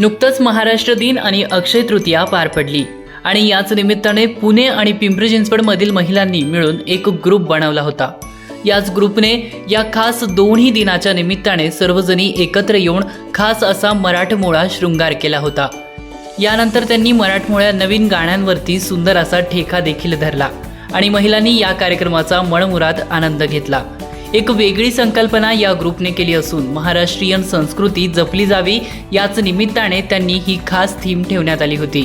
नुकतंच महाराष्ट्र दिन आणि अक्षय तृतीया पार पडली. आणि याच निमित्ताने पुणे आणि पिंपरी चिंचवडमधील महिलांनी मिळून एक ग्रुप बनवला होता. याच ग्रुपने या खास दोन्ही दिनाच्या निमित्ताने सर्वजणी एकत्र येऊन खास असा मराठमोळा शृंगार केला होता. यानंतर त्यांनी मराठमोळ्या नवीन गाण्यांवरती सुंदर असा ठेका देखील धरला आणि महिलांनी या कार्यक्रमाचा मनमुराद आनंद घेतला. एक वेगळी संकल्पना या ग्रुपने केली असून महाराष्ट्रीयन संस्कृती जपली जावी याच निमित्ताने त्यांनी ही खास थीम ठेवण्यात आली होती.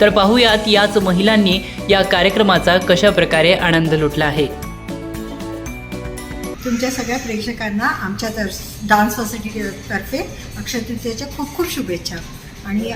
तर पाहूयात याच महिलांनी या कार्यक्रमाचा कशा प्रकारे आनंद लुटला आहे. तुमच्या सगळ्या प्रेक्षकांना आमच्या तर डान्स सोसायटी तर्फे अक्षय तृतीयेच्या खूप खूप शुभेच्छा. आणि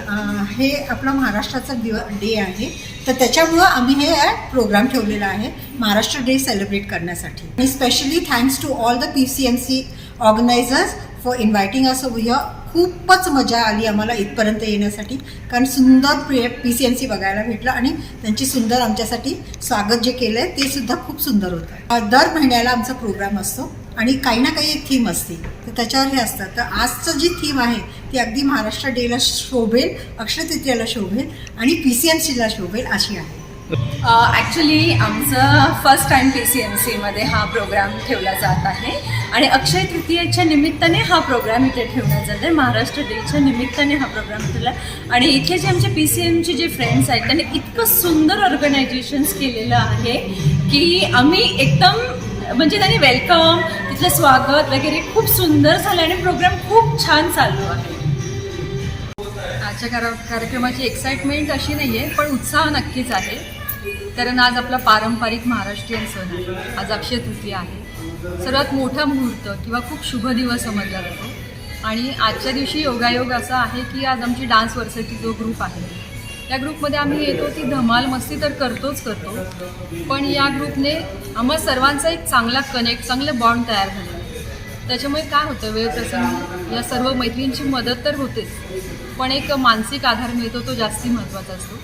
हे आपला महाराष्ट्राचा दिव डे आहे. तर त्याच्यामुळं आम्ही हे प्रोग्राम ठेवलेला आहे महाराष्ट्र डे सेलिब्रेट करण्यासाठी. आणि specially thanks to all the P C M C organisers for inviting us over खूपच मजा आली आम्हाला इथपर्यंत येण्यासाठी. कारण सुंदर प्रिय पी सी एम सी बघायला भेटलं आणि त्यांची सुंदर आमच्यासाठी स्वागत जे केलं आहे ते सुद्धा खूप सुंदर होतं. दर महिन्याला आमचा प्रोग्राम असतो. आणि काही ना काही एक थीम असते. तर त्याच्यावर हे असतं. तर आजचं जी थीम आहे ती अगदी महाराष्ट्र डेला शोभेल अक्षयतृतीयाला शोभेल आणि पी सी एम सीला शोभेल अशी आहे. ॲक्च्युली आमचं first time P C M सीमध्ये हा प्रोग्राम ठेवला जात आहे. आणि अक्षय तृतीयेच्या निमित्ताने हा प्रोग्राम इथे ठेवला जात आहे. महाराष्ट्र डेच्या निमित्ताने हा प्रोग्राम ठेवला. आणि इथे जे आमचे पी सी एमचे जे फ्रेंड्स आहेत त्यांनी इतकं सुंदर ऑर्गनायझेशन्स केलेलं आहे की आम्ही एकदम म्हणजे त्यांनी वेलकम तिथलं स्वागत वगैरे खूप सुंदर झालं आणि प्रोग्राम खूप छान चालू आहे. आजच्या कार कार्यक्रमाची एक्साइटमेंट अशी नाही आहे पण उत्साह नक्कीच आहे. कारण आज आपला पारंपरिक महाराष्ट्रीयन सण आहे. आज अक्षय तृतीया आहे. सर्वात मोठा मुहूर्त किंवा खूप शुभ दिवस समजला जातो. आणि आजच्या दिवशी योगायोग असा आहे की आज आमची डान्स वर्साची जो ग्रुप आहे या ग्रुपमध्ये आम्ही येतो ती धमाल मस्ती तर करतोच करतो. पण या ग्रुपने आम्हा सर्वांचा एक चांगला कनेक्ट चांगलं बॉन्ड तयार झालेलं त्याच्यामुळे काय होतं वेळप्रसंगी या सर्व मैत्रिणींची मदत तर होतेच. पण एक मानसिक आधार मिळतो तो जास्ती महत्त्वाचा असतो.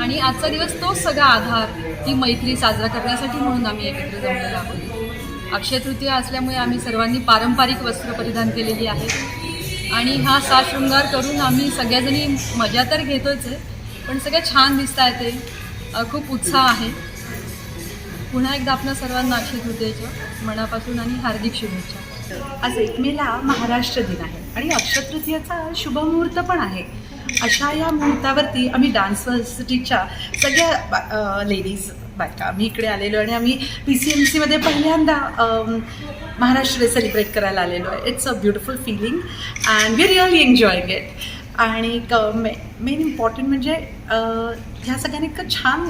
आणि आजचा दिवस तोच सगळा आधार ती मैत्री साजरा करण्यासाठी म्हणून आम्ही एकत्र जमलेलो आहोत. अक्षय तृतीया असल्यामुळे आम्ही सर्वांनी पारंपरिक वस्त्र परिधान केलेली आहेत आणि हा सा शृंगार करून आम्ही सगळ्याजणी मजा तर घेतोच आहे. पण सगळ्या छान दिसत आहे ते खूप उत्साह आहे. पुन्हा एकदा आपल्या सर्वांना अक्षय तृतीयेच्या मनापासून आणि हार्दिक शुभेच्छा. आज एक मेला महाराष्ट्र दिन आहे आणि अक्षतृतीयाचा शुभमुहूर्त पण आहे. अशा या मुहूर्तावरती आम्ही डान्स वर्सिटीच्या सगळ्या लेडीज बायका आम्ही इकडे आलेलो आणि आम्ही पी सी एम सीमध्ये पहिल्यांदा महाराष्ट्र डे सेलिब्रेट करायला आलेलो आहे. It's a beautiful feeling and we really enjoying it आणि मे मेन इम्पॉर्टंट म्हणजे ह्या सगळ्यांनी इतकं छान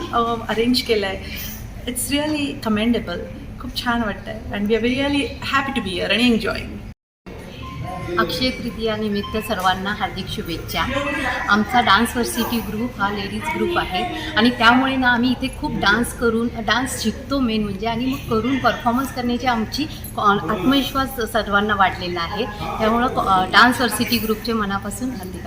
अरेंज केलं आहे इट्स रिअली कमेंडेबल खूप छान वाटतं आहे and we are really happy to be here आणि एन्जॉईंग अक्षय तृतीयानिमित्त सर्वांना हार्दिक शुभेच्छा. आमचा डान्स वर्सिटी ग्रुप हा लेडीज ग्रुप आहे. आणि त्यामुळे ना आम्ही इथे खूप डान्स करून डान्स शिकतो मेन म्हणजे आणि मग करून परफॉर्मन्स करण्याची आमची आत्मविश्वास सर्वांना वाढलेला आहे. त्यामुळं डान्स वर्सिटी ग्रुपचे मनापासून हार्दिक